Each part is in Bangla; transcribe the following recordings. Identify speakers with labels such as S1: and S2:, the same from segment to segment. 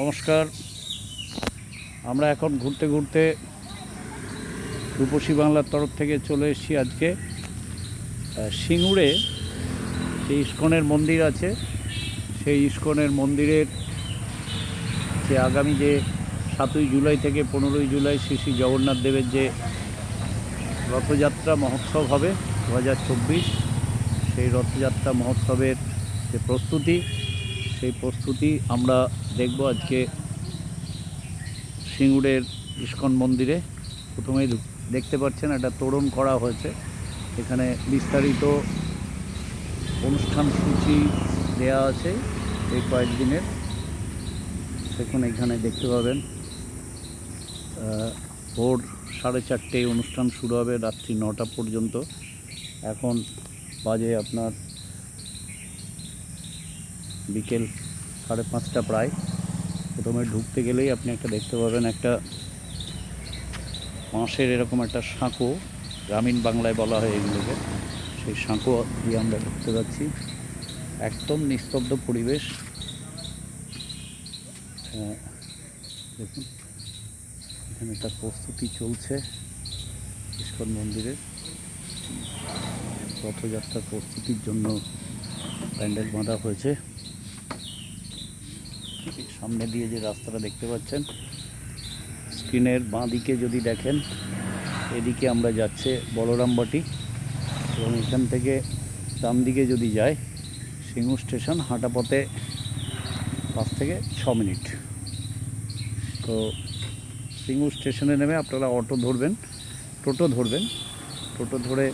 S1: নমস্কার। আমরা এখন ঘুরতে ঘুরতে রূপসী বাংলার তরফ থেকে চলে এসেছি আজকে। সিঙ্গুরে যে ইস্কনের মন্দির আছে, সেই ইস্কনের মন্দিরের যে আগামী যে সাতই জুলাই থেকে পনেরোই জুলাই শ্রী শ্রী জগন্নাথ দেবের যে রথযাত্রা মহোৎসব হবে দু হাজার চব্বিশ, সেই রথযাত্রা মহোৎসবের যে প্রস্তুতি, সেই প্রস্তুতি আমরা দেখব আজকে সিঙ্গুরের ইস্কন মন্দিরে। প্রথমেই দেখতে পাচ্ছেন একটা তোরণ করা হয়েছে। এখানে বিস্তারিত অনুষ্ঠান সূচি দেওয়া আছে এই কয়েকদিনের। দেখুন, এখানে দেখতে পাবেন ভোর সাড়ে চারটে অনুষ্ঠান শুরু হবে, রাত্রি নটা পর্যন্ত। এখন বাজে আপনার বিকেল সাড়ে পাঁচটা প্রায়। প্রথমে ঢুকতে গেলেই আপনি একটা দেখতে পাবেন একটা বাঁশের এরকম একটা সাঁকো, গ্রামীণ বাংলায় বলা হয় এগুলোকে। সেই সাঁকো দিয়ে আমরা ঢুকতে পারছি একদম নিস্তব্ধ পরিবেশ। দেখুন, এখানে একটা প্রস্তুতি চলছে ইস্কন মন্দিরের রথযাত্রার প্রস্তুতির জন্য প্যান্ডেল বাঁধা হয়েছে। সামনে দিয়ে যে রাস্তাটা দেখতে পাচ্ছেন, স্ক্রিনের বাঁ দিকে যদি দেখেন, এদিকে আমরা যাচ্ছে বলরামবাটি এবং এখান থেকে ডান দিকে যদি যায় সিঙ্গু স্টেশন হাঁটা পথে পাঁচ থেকে ছ মিনিট। তো সিঙ্গু স্টেশনে নেমে আপনারা অটো ধরবেন, টোটো ধরবেন। টোটো ধরে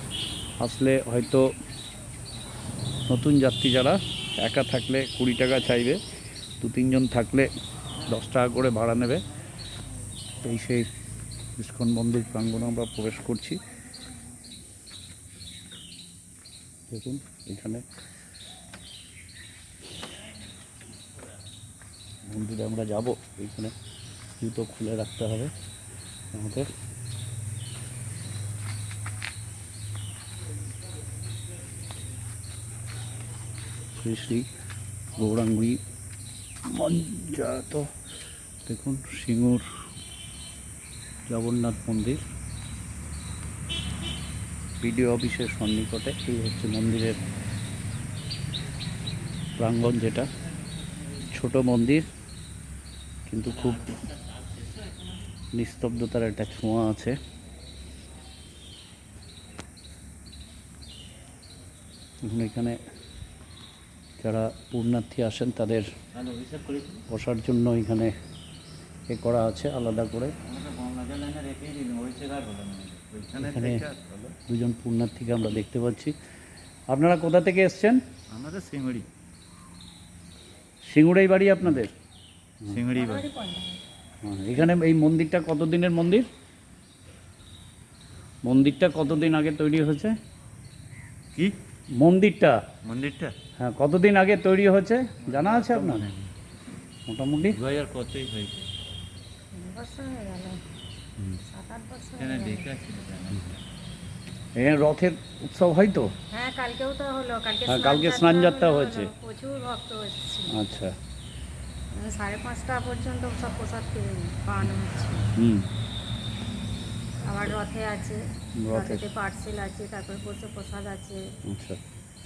S1: আসলে হয়তো নতুন যাত্রী যারা একা থাকলে কুড়ি টাকা চাইবে। দু তিনজন থাকলে দশ টাকা করে ভাড়া নেবে। এই সেই ইস্কন মন্দির প্রাঙ্গণে আমরা প্রবেশ করছি। দেখুন, এখানে মন্দিরে আমরা যাব। এইখানে জুতো খুলে রাখতে হবে আমাদের। শ্রী শ্রী গৌরাঙ্গী দেখুন, সিঙ্গুর জগন্নাথ মন্দির। বিডিও অফিসের সন্নিকটে, এই হচ্ছে মন্দিরের প্রাঙ্গণ যেটা। ছোট মন্দির, কিন্তু খুব নিস্তব্ধতার একটা ছোঁয়া আছে। এখানে যারা পূর্ণার্থী আসেন তাদের বসার জন্য এখানে এ করা আছে আলাদা করে। এখানে দুজন পূর্ণার্থীকে আমরা দেখতে পাচ্ছি। আপনারা কোথা থেকে এসছেন?
S2: আমাদের সিঙ্গুড়ি।
S1: সিঙ্গুড়াই বাড়ি আপনাদের?
S2: সিঙ্গুড়ি বাড়ি।
S1: হ্যাঁ, এখানে এই মন্দিরটা কতদিনের মন্দির? মন্দিরটা কতদিন আগে তৈরি হয়েছে?
S2: কি?
S1: মন্দিরটা?
S2: মন্দিরটা?
S1: হ্যাঁ কতদিন আগে তৈরি হয়েছে? জানা আছে আপনার? মোটামুটি?
S2: দু হাজার কতই হয়েছে?
S3: বছর হয়ে গেল। সাত আট বছর
S2: এখানে
S3: হয়ে গেল।
S2: দেখা ছিল
S1: এখানে রথের উৎসব হয় তো?
S3: হ্যাঁ কালকেও তো হলো। কালকে
S1: হ্যাঁ, কালকে স্নান যাত্রা হয়েছে।
S3: প্রচুর ভক্ত
S1: আচ্ছা।
S3: সাড়ে পাঁচটা পর্যন্ত সব প্রসাদ পাওয়ানো হচ্ছে।
S1: হুম।
S3: আবার রথে আছে
S1: রথে।
S3: রথেতে পার্সেল আছে তারপর বসে প্রসাদ আছে।
S1: আচ্ছা।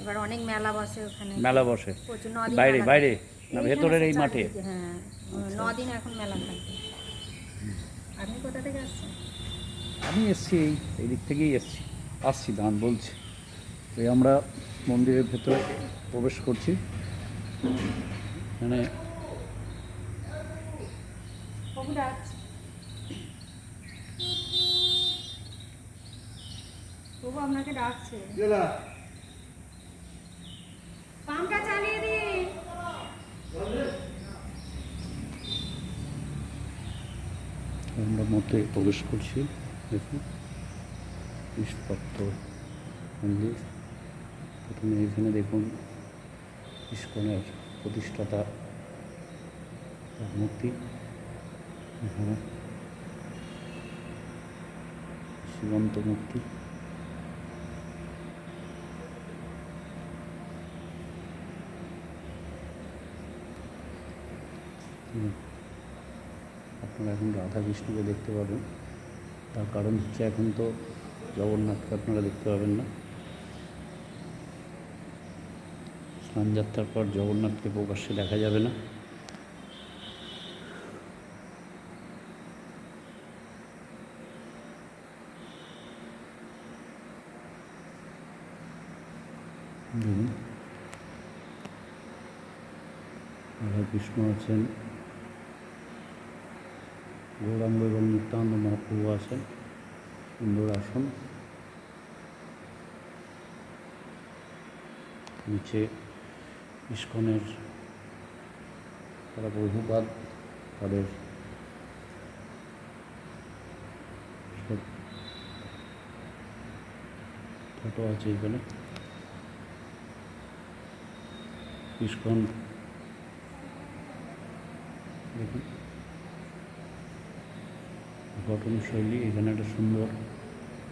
S3: এবার অনেক মেলা বসে ওখানে।
S1: মেলা বসে? বাইরে বাইরে? না ভেতরের এই মাঠে?
S3: হ্যাঁ নদিন এখন মেলা থাকে। আপনি কোথা থেকে আসছেন?
S1: আমি এসছি এই এই দিক থেকেই এসছি। আসছি দান বলছি। তো আমরা মন্দিরের ভেতরে প্রবেশ করছি। মানে
S3: প্রভু আপনাকে ডাকছে। পাম্পটা চালিয়ে দিন।
S1: আমরা মধ্যে প্রবেশ করছি দেখুন। নিষ্পত্ত মন্দির। প্রথমে এখানে দেখুন ইস্কনের প্রতিষ্ঠাতা তার মূর্তি। এখানে জীবন্ত মূর্তি হুম। আপনারা এখন রাধা কৃষ্ণকে দেখতে পাবেন। তার কারণ হচ্ছে এখন তো জগন্নাথকে আপনারা দেখতে পাবেন না। স্নানযাত্রার পর জগন্নাথকে প্রকাশ্যে দেখা যাবে না। দেখুন। রাধা কৃষ্ণ আছেন। গৌরাঙ্গ এবং নিত্যানন্দ মহাপ্রভু আছেন সুন্দর আসন। নিচে ইস্কনের তারা বহুপাদ তাদের ফটো আছে এখানে। ইস্কন দেখুন। গঠন শৈলী এখানে একটা সুন্দর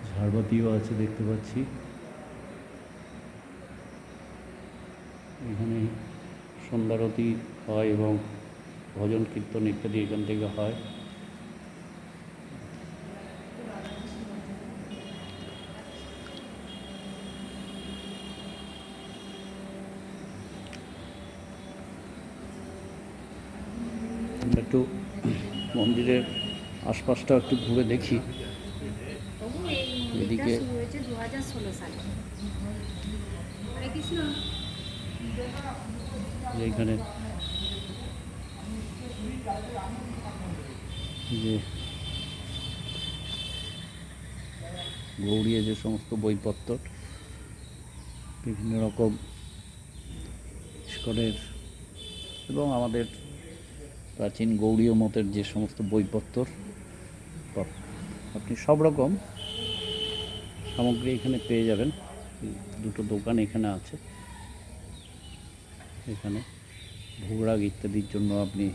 S1: ঝাড়বাতিও আছে দেখতে পাচ্ছি। এখানে সন্ধ্যারতি হয় এবং ভজন, কীর্তন ইত্যাদি এখান থেকে হয়। একটু মন্দিরের আশপাশটা একটু ঘুরে দেখি। এদিকে- এখানে যে গৌড়িয়া যে সমস্ত বইপত্র বিভিন্ন রকম ইস্কনের এবং আমাদের প্রাচীন গৌড়ীয় মতের যে সমস্ত বইপত্র আপনি সব রকম সামগ্রী এখানে পেয়ে যাবেন। দুটো দোকান এখানে আছে। এখানে ভোগরাগ ইত্যাদির জন্য আপনি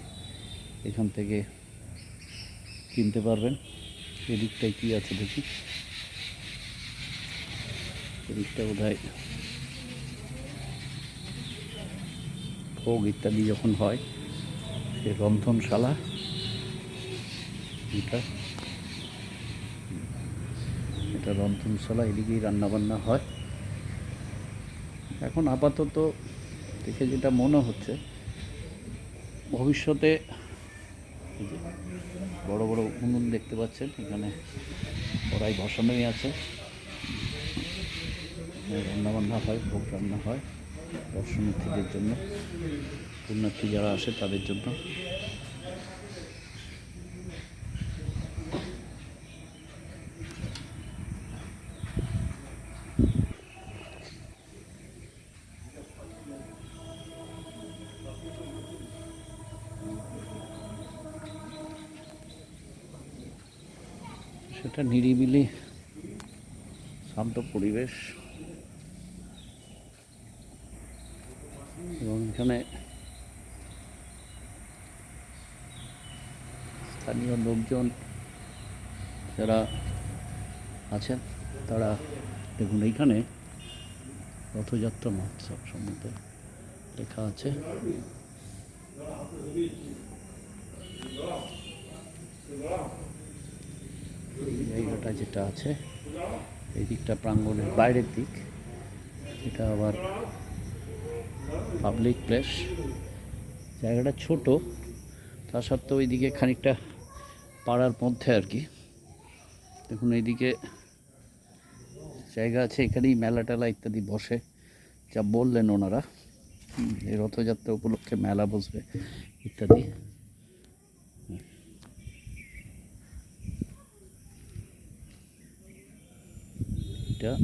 S1: এখান থেকে কিনতে পারবেন। এদিকটায় কী আছে দেখি। এদিকটা বোধ হয় ভোগ ইত্যাদি যখন হয় সে রন্ধনশালা, এটা এটা রন্ধনশালা এদিকেই রান্নাবান্না হয়। এখন আপাতত দেখে যেটা মনে হচ্ছে, ভবিষ্যতে বড় বড় উনুন দেখতে পাচ্ছেন, এখানে কড়াই বসানোই আছে। রান্নাবান্না হয়, ভোগ রান্না হয়, দর্শনার্থীদের জন্য। পুণ্যার্থী যারা আসে তাদের জন্য। সেটা নিরিবিলি শান্ত পরিবেশ। এবং এখানে স্থানীয় লোকজন যারা আছেন, তারা দেখুন, এইখানে রথযাত্রা মহোৎসব সম্বন্ধে লেখা আছে। এই জায়গাটা যেটা আছে, এই দিকটা প্রাঙ্গণের বাইরের দিক। এটা আবার পাবলিক প্লেস জায়গাটা ছোট তা সত্ত্বেও ওইদিকে খানিকটা পাড়ার মধ্যে আর কি। দেখুন, এইদিকে জায়গা আছে, এখানেই মেলা টেলা ইত্যাদি বসে। যা বললেন ওনারা এই রথযাত্রা উপলক্ষে মেলা বসবে ইত্যাদি। এটা।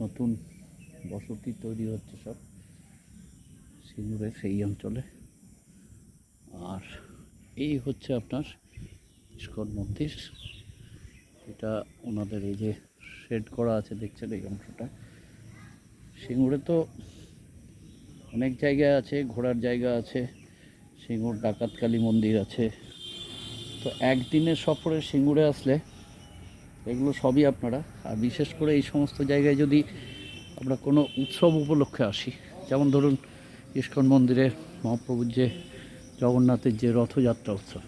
S1: নতুন বসতি তৈরি হচ্ছে সব সিঙ্গুরে সেই অঞ্চলে। আর এই হচ্ছে আপনার ইস্কন মন্দির। এটা ওনাদের এই যে শেড করা আছে, দেখছেন এই অংশটা? সিঙ্গুরে তো অনেক জায়গায় আছে, ঘোরার জায়গা আছে, সিঙ্গুর ডাকাতকালী মন্দির আছে। তো একদিনের সফরে সিঙ্গুরে আসলে এগুলো সবই আপনারা। আর বিশেষ করে এই সমস্ত জায়গায় যদি আমরা কোনো উৎসব উপলক্ষে আসি, যেমন ধরুন ইস্কন মন্দিরে মহাপ্রভুর যে জগন্নাথের যে রথযাত্রা উৎসব,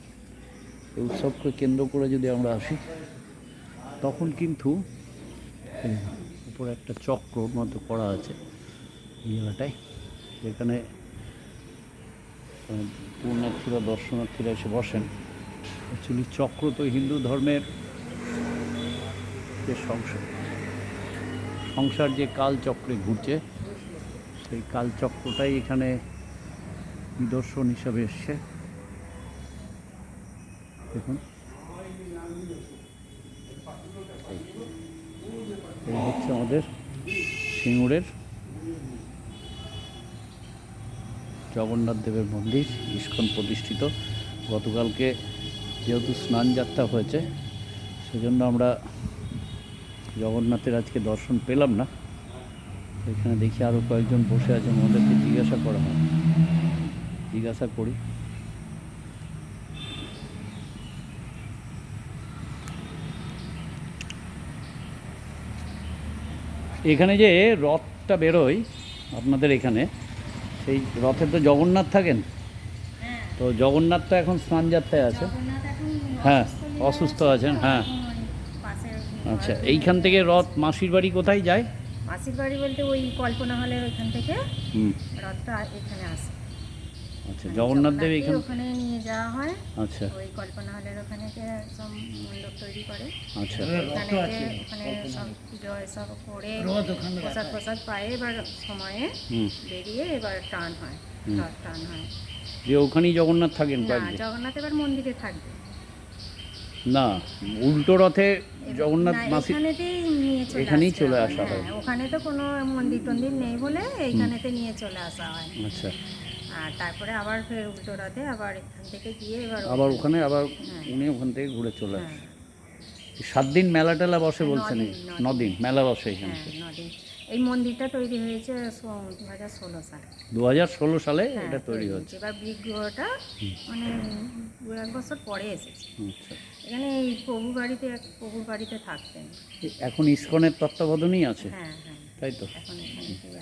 S1: এই উৎসবকে কেন্দ্র করে যদি আমরা আসি, তখন কিন্তু উপরে একটা চক্রর মতো করা আছে জায়গাটায় যেখানে পূর্ণার্থীরা, দর্শনার্থীরা এসে বসেন। অ্যাকচুয়ালি চক্র তো হিন্দু ধর্মের যে সংসার সংসার যে কালচক্রে ঘুরছে, সেই কালচক্রটাই এখানে নিদর্শন হিসাবে এসছে। দেখুন। এই- হচ্ছে আমাদের সিঙ্গুরের জগন্নাথ দেবের মন্দির, ইস্কন প্রতিষ্ঠিত। গতকালকে যেহেতু স্নান যাত্রা হয়েছে, সেজন্য আমরা জগন্নাথের আজকে দর্শন পেলাম না। এখানে দেখি আরও কয়েকজন বসে আছেন ওদেরকে জিজ্ঞাসা করা হয়। জিজ্ঞাসা করি। এখানে যে রথটা বেরোয় আপনাদের এখানে সেই রথে তো জগন্নাথ থাকেন?
S3: হ্যাঁ।
S1: তো জগন্নাথ তো এখন স্নান যাত্রায় আছে হ্যাঁ,
S3: অসুস্থ
S1: আছেন,
S3: আছে,
S1: হ্যাঁ। আচ্ছা এইখান থেকে রথ মাসির বাড়ি কোথায় যায়?
S3: মাসির বাড়ি বলতে ওই কল্পনা হলের ওইখান থেকে রথটা এখানে আসে।
S1: আচ্ছা
S3: মানে
S1: জগন্নাথ দেব এখান
S3: ওখানে নিয়ে যাওয়া হয়।
S1: আচ্ছা।
S3: ওই কল্পনা হলের ওখানে যে সব মণ্ডপ তৈরি করে।
S1: আচ্ছা।
S3: ওখানে ওখানে সব পুজো এসব করে প্রসাদ প্রসাদ পায়ে। এবার সময়ে বেরিয়ে এবার টান হয়। রথ টান হয়।
S1: যে ওখানেই জগন্নাথ থাকেন
S3: না জগন্নাথ এবার মন্দিরে থাকবে।
S1: না উল্টো রথে জগন্নাথ মাসি এখানেই চলে আসা হয়।
S3: হ্যাঁ, ওখানে তো কোনো মন্দির টন্দির নেই বলে এইখানেতে নিয়ে চলে আসা হয়।
S1: আচ্ছা।
S3: আর তারপরে আবার ফের উল্টো রথে আবার এখান থেকে গিয়ে এবার
S1: আবার ওখানে আবার
S3: হ্যাঁ।
S1: উনি ওখান থেকে ঘুরে চলে
S3: হ্যাঁ।
S1: আসেন সাত দিন মেলা টেলা বসে বলছেন?
S3: নদিন,
S1: মেলা বসে এখানে।
S3: নদিন। এই মন্দিরটা তৈরি হয়েছে দু হাজার ষোলো সালে।
S1: দু হাজার ষোলো সালে
S3: হ্যাঁ,
S1: এটা তৈরি হচ্ছে
S3: এবার বিগ্রহটা মানে দু এক বছর পরে এসেছে।
S1: আচ্ছা।
S3: এখানে এই প্রভু বাড়িতে এক প্রভুর বাড়িতে থাকতেন।
S1: এখন ইস্কনের তত্ত্বাবধানেই আছে?
S3: হ্যাঁ হ্যাঁ।
S1: তাই তো।
S3: এখন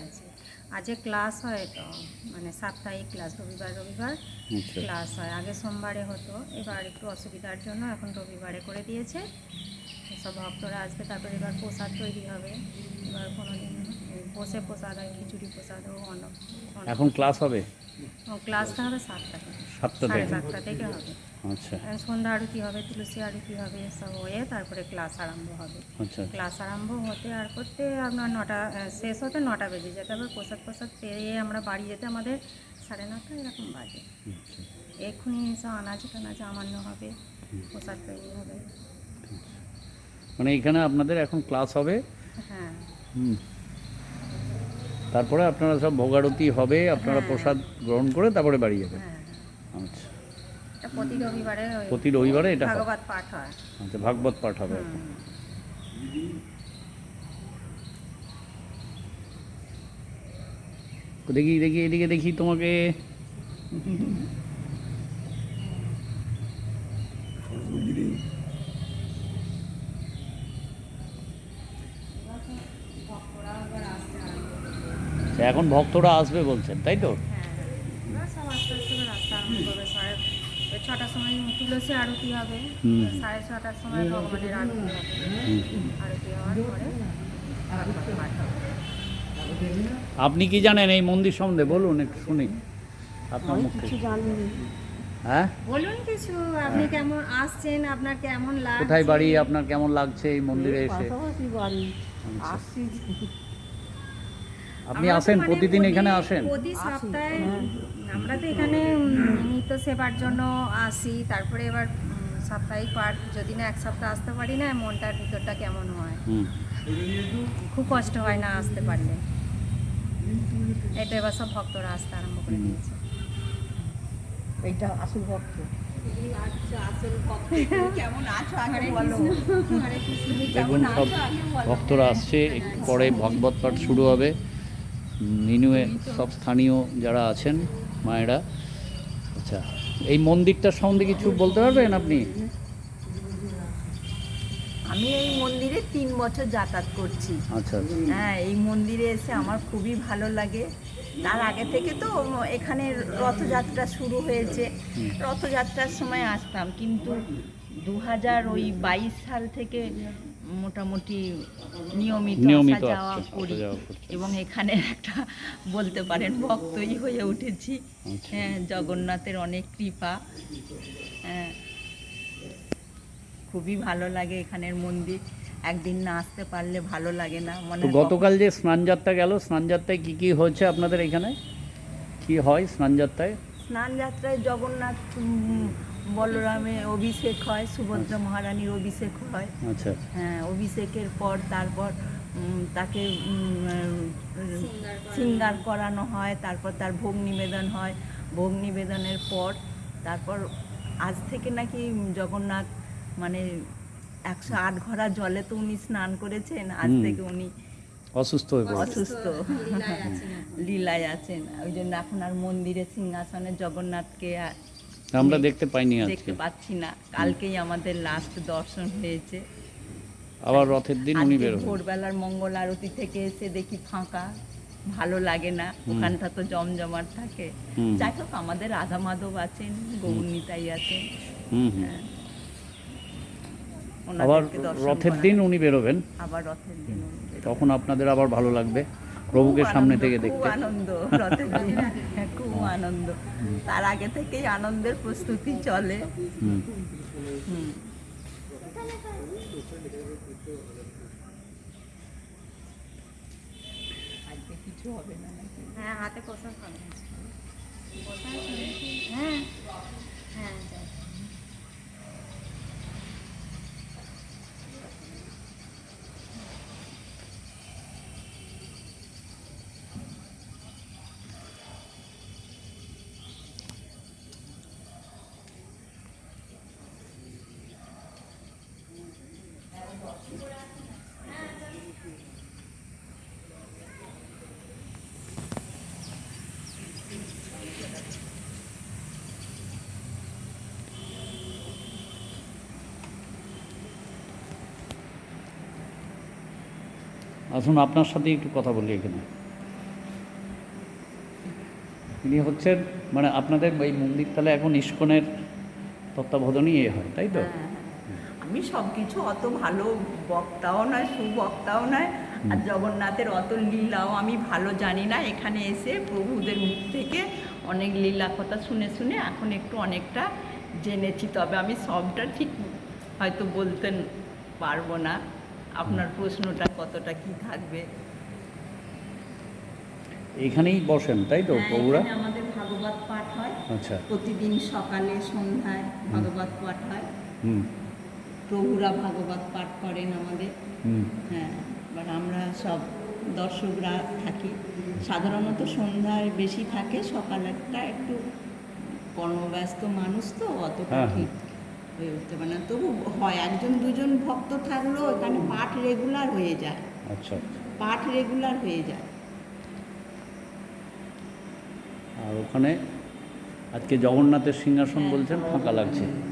S3: আছে? আজকে ক্লাস হয় তো মানে সাপ্তাহিক ক্লাস রবিবার রবিবার
S1: আচ্ছা।
S3: ক্লাস হয়। আগে সোমবারে হতো এবার একটু অসুবিধার জন্য এখন রবিবারে করে দিয়েছে। সব ভক্তরা আসবে তারপরে এবার প্রসাদ তৈরি হবে। এবার কোনো দিন বসে প্রসাদ হয় খিচুড়ি প্রসাদ ও অন্য
S1: এখন ক্লাস হবে?
S3: ক্লাসটা হবে সাতটা থেকে।
S1: সাতটা থেকে?
S3: সাতটা থেকে হবে।
S1: আচ্ছা।
S3: সন্ধ্যা আরতি হবে তুলসী আরতি হবে সব হয়ে তারপরে ক্লাস আরম্ভ হবে।
S1: আচ্ছা।
S3: ক্লাস আরম্ভ হতে আর করতে আপনার নটা শেষ হতে নটা বেজে যেতে আবার প্রসাদ প্রসাদ পেরিয়ে আমরা বাড়ি যেতে আমাদের সাড়ে নটা এরকম বাজে।
S1: আচ্ছা।
S3: এক্ষুনি সব আনাজ টানাজ আমান্য হবে প্রসাদ তৈরি হবে।
S1: মানে এখানে আপনাদের এখন ক্লাস হবে।
S3: হ্যাঁ।
S1: হুম। তারপরে আপনারা সব ভোগারতি হবে আপনারা
S3: হ্যাঁ।
S1: প্রসাদ গ্রহণ করে তারপরে বাড়ি যাবেন।
S3: হ্যাঁ।
S1: আচ্ছা।
S3: প্রতি রবিবারে
S1: এটা
S3: ভাগবত পাঠ হয়।
S1: আচ্ছা ভাগবত পাঠ হবে। দেখি দেখি এদিকে দেখি তোমাকে আচ্ছা, এখন ভক্তরা আসবে বলছেন তাই তো?
S3: হ্যাঁ ছটার সময় তুলসী আরতি হবে সাড়ে ছটার সময় ভগবানের আরতি হবে আরতি হওয়ার পরে ভাগবত পাঠ হবে।
S1: আপনি কি জানেন এই মন্দির সম্বন্ধে? বলুন একটু শুনি আপনার মুখ হ্যাঁ?
S3: বলুন কিছু আপনি কেমন আসছেন আপনার কেমন লাগছে
S1: কোথায় বাড়ি আপনার কেমন লাগছে এই মন্দিরে এসে?
S4: বাড়ি
S1: আচ্ছা।
S4: আসছি।
S1: আপনি আসেন
S3: মানে
S1: প্রতিদিন এখানে আসেন।
S3: প্রতি সপ্তাহে আমরা তো এখানে নিত্য সেবার জন্য আসি। তারপরে এবার সাপ্তাহিক পাঠ যদি না এক সপ্তাহ আসতে পারি না মনটার ভিতরটা কেমন হয়? খুব কষ্ট হয় না আসতে পারলে। এটা এবার সব ভক্তরা আসতে আরম্ভ করে দিয়েছে।
S4: এইটা আসল ভক্ত।
S1: দেখুন সব ভক্তরা আসছে একটু পরে ভগবত পাঠ শুরু হবে। নিনুয়ে সব স্থানীয় যারা আছেন মায়েরা। আচ্ছা এই মন্দিরটার সম্বন্ধে কিছু বলতে পারবেন আপনি?
S5: আমি এই মন্দিরে তিন বছর যাতায়াত করছি।
S1: আচ্ছা আচ্ছা।
S5: হ্যাঁ এই মন্দিরে এসে আমার খুবই ভালো লাগে। তার আগে থেকে তো এখানে রথযাত্রা শুরু হয়েছে। রথযাত্রার সময় আসতাম কিন্তু দু হাজার ওই বাইশ সাল থেকে মোটামুটি নিয়মিত
S1: নিয়মিত
S5: যাওয়া করি। এবং এখানে একটা বলতে পারেন ভক্তই হয়ে উঠেছি।
S1: আচ্ছা।
S5: হ্যাঁ জগন্নাথের অনেক কৃপা। হ্যাঁ খুবই ভালো লাগে এখানের মন্দির। একদিন না আসতে পারলে ভালো লাগে না মনে
S1: গতকাল যে স্নানযাত্রা গেল স্নানযাত্রায় কি কি হয়েছে আপনাদের এখানে? কি হয় স্নানযাত্রায়?
S5: স্নান যাত্রায় জগন্নাথ উম, বলরামের অভিষেক হয় সুভদ্রা মহারানীর অভিষেক হয়।
S1: আচ্ছা
S5: হ্যাঁ অভিষেকের পর তারপর তাকে উম, শৃঙ্গার করানো হয় তারপর তার ভোগ নিবেদন হয়। ভোগ নিবেদনের পর তারপর আজ থেকে নাকি জগন্নাথ মানে একশো আট ঘরা জলে তো উনি স্নান করেছেন আজ থেকে উনি
S1: অসুস্থ হয়ে
S5: অসুস্থ। লীলায় আছেন। ওই জন্য এখন আর মন্দিরে সিংহাসনে জগন্নাথকে
S1: আমরা দেখতে পাইনি আজকে।
S5: দেখতে পাচ্ছি না। কালকেই আমাদের লাস্ট দর্শন হয়েছে।
S1: আবার রথের দিন উনি
S5: আজকে
S1: বের হবেন।
S5: ভোরবেলার মঙ্গল আরতি থেকে এসে দেখি ফাঁকা ভালো লাগে না। ওখানটা তো জমজমাট থাকে।
S1: হুম।
S5: যাই হোক আমাদের রাধা মাধব আছেন গৌরনীতাই আছেন।
S1: হুম হুম।
S5: হ্যাঁ।
S1: আবার
S5: ওনাদেরকে দর্শন
S1: রথের
S5: করা।
S1: দিন উনি বেরোবেন।
S5: আবার রথের দিন
S1: তখন আপনাদের আবার ভালো লাগবে। প্রভুকে সামনে থেকে
S5: খুব
S1: দেখতে
S5: আনন্দ রথের দিন। আনন্দ। তার আগে থেকেই আনন্দের প্রস্তুতি চলে।
S1: হুম।
S5: হুম আজকে কিছু হবে না
S3: হ্যাঁ হাতে কষা পাবে হ্যাঁ হ্যাঁ
S1: আসুন আপনার সাথে একটু কথা বলি এখানে। ইনি হচ্ছেন মানে আপনাদের এই মন্দির তাহলে এখন ইস্কনের তত্ত্বাবধানেই এ হয় তাই তো?
S5: হ্যাঁ, আমি সব কিছু অত ভালো বক্তাও নয় সুবক্তাও নয়। আর জগন্নাথের অত লীলাও আমি ভালো জানি না। এখানে এসে প্রভুদের মুখ থেকে অনেক লীলা কথা শুনে শুনে এখন একটু অনেকটা জেনেছি। তবে আমি সবটা ঠিক হয়তো বলতে পারব না। আপনার প্রশ্নটা কতটা কি থাকবে?
S1: এখানেই বসেন তাই তো
S5: হ্যাঁ,
S1: প্রভুরা?
S5: আমাদের ভাগবত পাঠ হয়।
S1: আচ্ছা।
S5: প্রতিদিন সকালে সন্ধ্যায় ভাগবত পাঠ হয়।
S1: হুম।
S5: প্রভুরা ভাগবত পাঠ করেন আমাদের।
S1: হুম।
S5: হ্যাঁ এবার আমরা সব দর্শকরা থাকি। সাধারণত সন্ধ্যায় বেশি থাকে সকালেরটা একটু কর্মব্যস্ত মানুষ তো অতটা
S1: হ্যাঁ,
S5: ঠিক হয়ে উঠতে পারে না। তবু হয় একজন দুজন ভক্ত থাকলেও এখানে পাঠ রেগুলার হয়ে যায়।
S1: আচ্ছা।
S5: পাঠ রেগুলার হয়ে যায়।
S1: আর ওখানে আজকে জগন্নাথের সিংহাসন বলছেন ফাঁকা লাগছে।